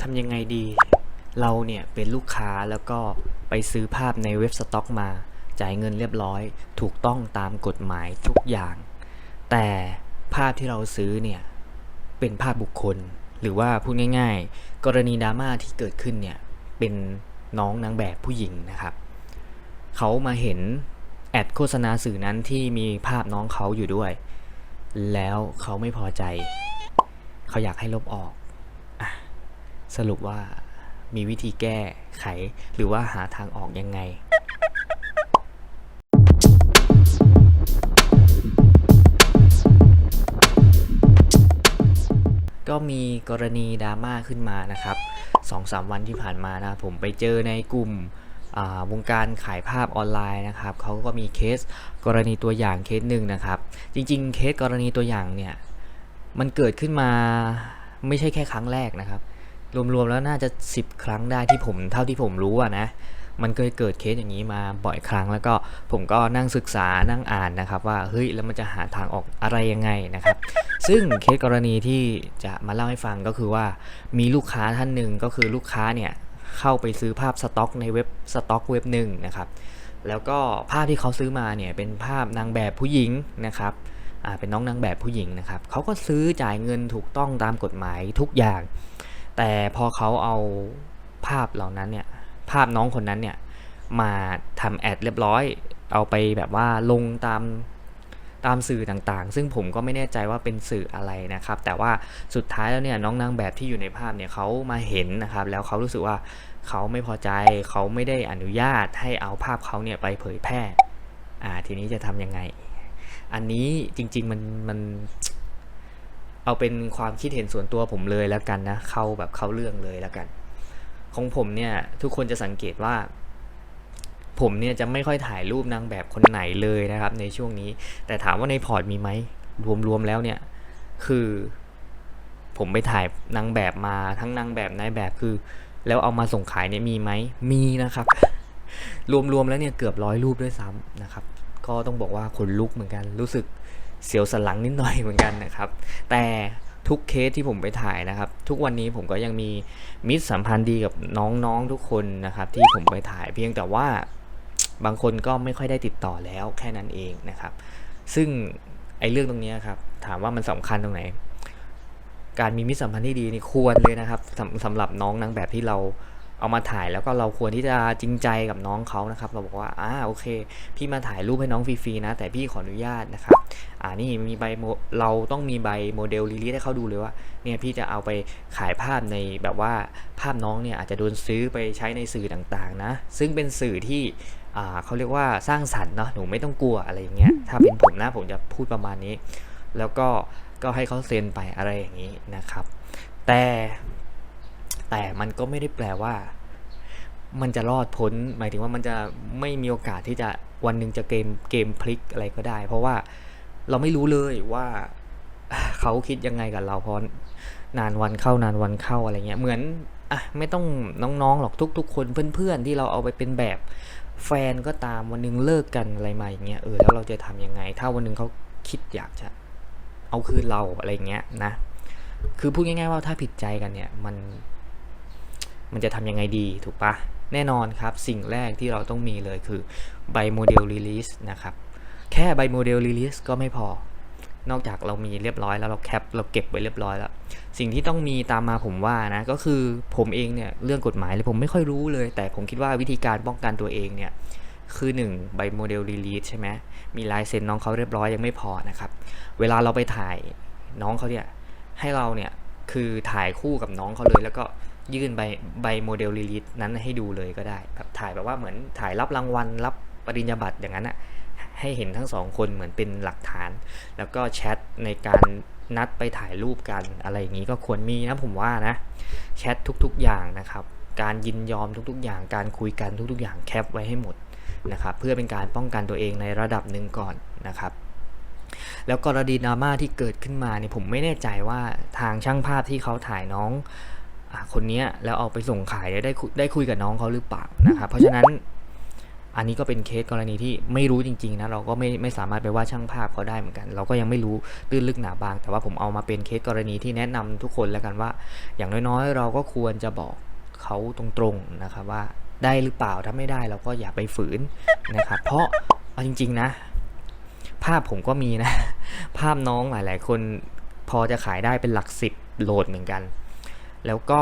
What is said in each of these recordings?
ทำยังไงดี เราเนี่ยเป็นลูกค้าแล้วก็ไปซื้อภาพในเว็บสต็อกมา จ่ายเงินเรียบร้อย ถูกต้องตามกฎหมายทุกอย่าง แต่ภาพที่เราซื้อเนี่ยเป็นภาพบุคคล หรือว่าพูดง่าย ๆ กรณีดราม่าที่เกิดขึ้นเนี่ยเป็นน้องนางแบบผู้หญิงนะครับ เขามาเห็นแอดโฆษณาสื่อนั้นที่มีภาพน้องเขาอยู่ด้วย แล้วเขาไม่พอใจ เขาอยากให้ลบออก สรุปว่ามีวิธีแก้ไข หรือว่าหาทางออกยังไงก็มีกรณีดราม่าขึ้นมานะครับสองสามวันที่ผ่านมานะผมไปเจอในกลุ่มวงการขายภาพออนไลน์นะครับเขาก็มีเคสกรณีตัวอย่างเคสหนึ่งนะครับ จริง ๆ เคสกรณีตัวอย่างเนี่ย มันเกิดขึ้นมาไม่ใช่แค่ครั้งแรกนะครับ รวมๆแล้วน่าจะ 10 ครั้งได้ที่ผมเท่าที่ผมรู้อะนะ มันเคยเกิดเคสอย่างนี้มาบ่อยครั้ง แล้วก็ผมก็นั่งศึกษานั่งอ่านนะครับ ว่าเฮ้ยแล้วมันจะหาทางออกอะไรยังไงนะครับ ซึ่งเคสกรณีที่จะมาเล่าให้ฟังก็คือว่ามีลูกค้าท่านหนึ่งก็คือลูกค้าเนี่ยเข้าไปซื้อภาพสต็อกในเว็บสต็อกเว็บหนึ่งนะครับแล้วก็ภาพที่เขาซื้อมาเนี่ยเป็นภาพนางแบบผู้หญิงนะครับอ่าเป็นน้องนางแบบผู้หญิงนะครับเขาก็ซื้อจ่ายเงินถูกต้องตามกฎหมายทุกอย่าง แต่พอเขาเอาภาพเหล่านั้นเนี่ย ภาพน้องคนนั้นเนี่ย มาทำแอดเรียบร้อย เอาไปแบบว่าลงตามตามสื่อต่างๆ ซึ่งผมก็ไม่แน่ใจว่าเป็นสื่ออะไรนะครับ แต่ว่าสุดท้ายแล้วเนี่ยน้องนางแบบที่อยู่ในภาพเนี่ยเขามาเห็นนะครับ แล้วเขารู้สึกว่าเขาไม่พอใจเขาไม่ได้อนุญาตให้เอาภาพเขาเนี่ยไปเผยแพร่ อ่าทีนี้จะทำยังไง อันนี้จริงๆมันมัน เอาเป็นความคิดเห็นส่วนตัวผมเลยแล้วกันนะ เข้าแบบเข้าเรื่องเลยแล้วกัน ของผมเนี่ยทุกคนจะสังเกตว่า ผมเนี่ยจะไม่ค่อยถ่ายรูปนางแบบคนไหนเลยนะครับ ในช่วงนี้ แต่ถามว่าในพอร์ตมีไหมรวมๆแล้วเนี่ยคือ ผมไปถ่ายนางแบบมาทั้งนางแบบนายแบบคือ แล้วเอามาส่งขายเนี่ยมีไหมมีนะครับ รวมๆแล้วเนี่ยเกือบร้อยรูปด้วยซ้ำนะครับ ก็ต้องบอกว่าขนลุกเหมือนกันรู้สึก เสียวสันหลังนิดหน่อยเหมือนกันนะครับ แต่ทุกเคสที่ผมไปถ่ายนะครับ ทุกวันนี้ผมก็ยังมีมิตรสัมพันธ์ดีกับน้องๆทุกคนนะครับ ที่ผมไปถ่ายเพียงแต่ว่าบางคนก็ไม่ค่อยได้ติดต่อแล้วแค่นั้นเองนะครับ ซึ่งไอ้เรื่องตรงนี้ครับ ถามว่ามันสำคัญตรงไหน การมีมิตรสัมพันธ์ที่ดีนี่ควรเลยนะครับสำสำหรับน้องนางแบบที่เราเอามาถ่ายแล้วก็เราควรที่จะจริงใจกับน้องเขานะครับ เราบอกว่าอ่าโอเค พี่มาถ่ายรูปให้น้องฟรีๆนะ แต่พี่ขออนุญาตนะครับ อ่านี่มีใบโมเราต้องมีใบโมเดลรีลีสให้เขาดูเลยว่าเนี่ยพี่จะเอาไปขายภาพในแบบว่าภาพน้องเนี่ยอาจจะโดนซื้อไปใช้ในสื่อต่างๆนะซึ่งเป็นสื่อที่เขาเรียกว่าสร้างสรรค์เนาะหนูไม่ต้องกลัวอะไรอย่างเงี้ยถ้าเป็นผมนะผมจะพูดประมาณนี้ แล้วก็ก็ให้เขาเซ็นไปอะไรอย่างนี้นะครับ แต่แต่มันก็ไม่ได้แปลว่า มันจะรอดพ้น หมายถึงว่ามันจะไม่มีโอกาสที่จะวันหนึ่งจะเกมเกมพลิกอะไรก็ได้ เพราะว่า เราไม่รู้เลยว่าเขาคิดยังไงกับเราพอนานวันเข้านานวันเข้าอะไรเงี้ยเหมือนอะไม่ต้องน้องๆหรอกทุก ๆ คนเพื่อนๆที่เราเอาไปเป็นแบบแฟนก็ตามวันหนึงเลิกกันอะไรมาอย่างเงี้ยเออแล้วเราจะทำยังไง ถ้าวันหนึงเขาคิดอยากจะเอาคืนเราอะไรเงี้ยนะ คือพูดง่ายๆว่าถ้าผิดใจกันเนี่ยมัน มันจะทำยังไงดีถูกปะแน่นอนครับสิ่งแรกที่เราต้องมีเลยคือใบโมเดลรีลิสนะครับ แค่ใบโมเดลรีลิสก็ไม่พอ นอกจากเรามีเรียบร้อยแล้วเราแคปเราเก็บไว้เรียบร้อยแล้ว สิ่งที่ต้องมีตามมาผมว่านะ ก็คือผมเองเนี่ยเรื่องกฎหมายเลยผมไม่ค่อยรู้เลย แต่ผมคิดว่าวิธีการป้องกันตัวเองเนี่ยคือ1ใบโมเดลรีลีสใช่ไหมมีลายเซ็นน้องเขาเรียบร้อยยังไม่พอนะครับ เวลาเราไปถ่ายน้องเขาเนี่ยให้เราเนี่ยคือถ่ายคู่กับน้องเขาเลย แล้วก็ยื่นใบใบโมเดลรีลีสนั้นให้ดูเลยก็ได้แบบถ่ายแบบว่าเหมือนถ่ายรับรางวัลรับปริญญาบัตรอย่างนั้นอะ ให้เห็นทั้งสองคนเหมือนเป็นหลักฐาน แล้วก็แชทในการนัดไปถ่ายรูปกันอะไรอย่างนี้ก็ควรมีนะผมว่านะแชททุกๆอย่างนะครับ การยินยอมทุกๆ อย่างการคุยกันทุกๆ อย่างแคปไว้ให้หมดนะครับ เพื่อเป็นการป้องกันตัวเองในระดับหนึ่งก่อนนะครับ แล้วกรณีดราม่าที่เกิดขึ้นมาเนี่ยผมไม่แน่ใจว่าทางช่างภาพที่เขาถ่ายน้องคนนี้แล้วเอาไปส่งขายได้ได้คุยกับน้องเขาหรือเปล่านะครับ เพราะฉะนั้น อันนี้ก็เป็นเคสกรณีที่ไม่รู้จริงๆนะเราก็ไม่ไม่สามารถไปว่าช่างภาพเขาได้เหมือนกัน เราก็ยังไม่รู้ตื้นลึกหนาบาง แต่ว่าผมเอามาเป็นเคสกรณีที่แนะนำทุกคนแล้วกันว่า อย่างน้อยๆ เราก็ควรจะบอกเขาตรงๆนะครับว่าได้หรือเปล่าถ้าไม่ได้เราก็อย่าไปฝืนนะครับเพราะเอาจริง ๆนะ ภาพผมก็มีนะ ภาพน้องหลายๆ คนพอจะขายได้เป็นหลักสิบโหลดเหมือนกัน แล้วก็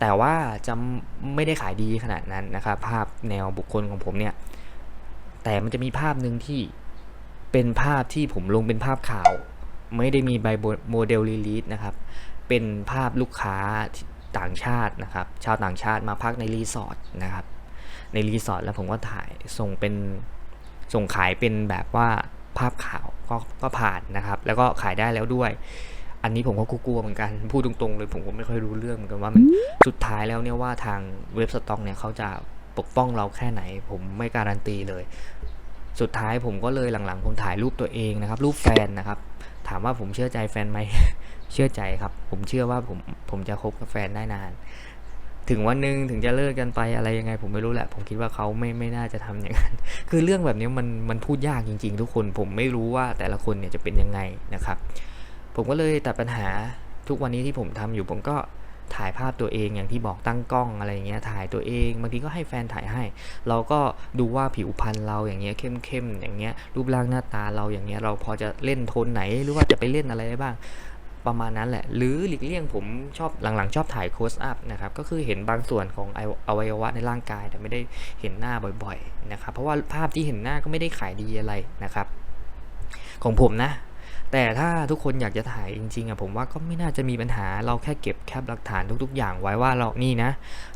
แต่ว่าจะไม่ได้ขายดีขนาดนั้นนะครับภาพแนวบุคคลของผมเนี่ย แต่มันจะมีภาพหนึ่งที่เป็นภาพที่ผมลงเป็นภาพข่าว ไม่ได้มีใบโมเดลรีลีสนะครับ เป็นภาพลูกค้าต่างชาตินะครับ ชาวต่างชาติมาพักในรีสอร์ทนะครับ ในรีสอร์ทแล้วผมก็ถ่ายส่งเป็นส่งขายเป็นแบบว่าภาพข่าวก็ก็ผ่านนะครับ แล้วก็ขายได้แล้วด้วย อันนี้ผมก็กลัวๆเหมือนกัน พูดตรงๆเลยผมก็ไม่ค่อยรู้เรื่องเหมือนกันว่ามันสุดท้ายแล้วเนี่ยว่าทางเว็บสต็อกเนี่ยเขาจะปกป้องเราแค่ไหน ผมไม่การันตีเลย สุดท้ายผมก็เลยหลังๆ ผมถ่ายรูปตัวเองนะครับ รูปแฟนนะครับ ถามว่าผมเชื่อใจแฟนไหม เชื่อใจครับ ผมเชื่อว่าผมผมจะคบกับแฟนได้นาน ถึงวันหนึ่งถึงจะเลิกกันไปอะไรยังไง ผมไม่รู้แหละ ผมคิดว่าเขาไม่ไม่น่าจะทำอย่างนั้น คือเรื่องแบบนี้มันมันพูดยากจริง ๆ ทุกคน ผมไม่รู้ว่าแต่ละคนเนี่ยจะเป็นยังไงนะครับ ผมก็เลยตัดปัญหาทุกวันนี้ที่ผมทำอยู่ผมก็ถ่ายภาพตัวเองอย่างที่บอกตั้งกล้องอะไรอย่างเงี้ยถ่ายตัวเองบางทีก็ให้แฟนถ่ายให้ เราก็ดูว่าผิวพรรณเราอย่างเงี้ยเข้มๆอย่างเงี้ยรูปร่างหน้าตาเราอย่างเงี้ยเราพอจะเล่นโทนไหนหรือว่าจะไปเล่นอะไรได้บ้างประมาณนั้นแหละ หรือหลีกเลี่ยงผมชอบหลังๆ ชอบถ่ายโคสอัพนะครับ ก็คือเห็นบางส่วนของอวัยวะในร่างกาย แต่ไม่ได้เห็นหน้าบ่อยๆนะครับ เพราะว่าภาพที่เห็นหน้าก็ไม่ได้ขายดีอะไรนะครับ ของผมนะ แต่ถ้าทุกคนอยากจะถ่ายจริงๆอะผมว่าก็ไม่น่าจะมีปัญหาเราแค่เก็บแคปหลักฐานทุกๆ อย่างไว้ว่าเรานี่นะ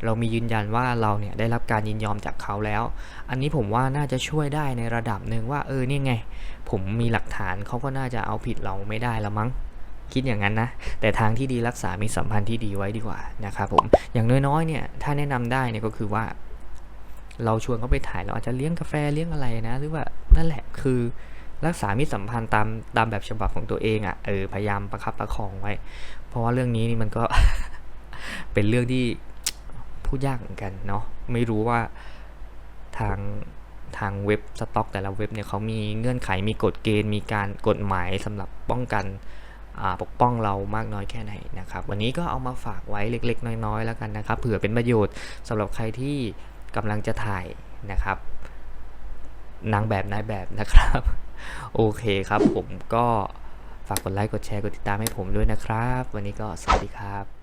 เรามียืนยันว่าเราเนี่ยได้รับการยินยอมจากเขาแล้ว อันนี้ผมว่าน่าจะช่วยได้ในระดับหนึ่งว่าเออนี่ไง ผมมีหลักฐานเขาก็น่าจะเอาผิดเราไม่ได้แล้วมั้งคิดอย่างนั้นนะ แต่ทางที่ดีรักษามีสัมพันธ์ที่ดีไว้ดีกว่านะครับผมอย่างน้อยๆเนี่ยถ้าแนะนำได้เนี่ยก็คือว่า เราชวนเขาไปถ่ายเราอาจจะเลี้ยงกาแฟเลี้ยงอะไรนะ หรือว่านั่นแหละคือ รักษามิตรสัมพันธ์ตามตามแบบฉบับของตัวเองอะ่ะเออพยายามประคับประคองไว้ เพราะว่าเรื่องนี้นี่มันก็ เป็นเรื่องที่พูดยากเหมือนกันเนาะไม่รู้ว่าทางทางเว็บสต็อก แต่ละเว็บเนี่ยเขามีเงื่อนไขมีกฎเกณฑ์มีการกฎหมายสำหรับป้องกันปกป้องเรามากน้อยแค่ไหนนะครับวันนี้ก็เอามาฝากไว้เล็ก ๆ น้อยๆแล้วกันนะครับเผื่อเป็นประโยชน์สำหรับใครที่กำลังจะถ่ายนะครับนางแบบนายแบบนะครับ โอเคครับผมก็ฝากกดไลค์กดแชร์กดติดตามให้ผมด้วยนะครับ วันนี้ก็สวัสดีครับ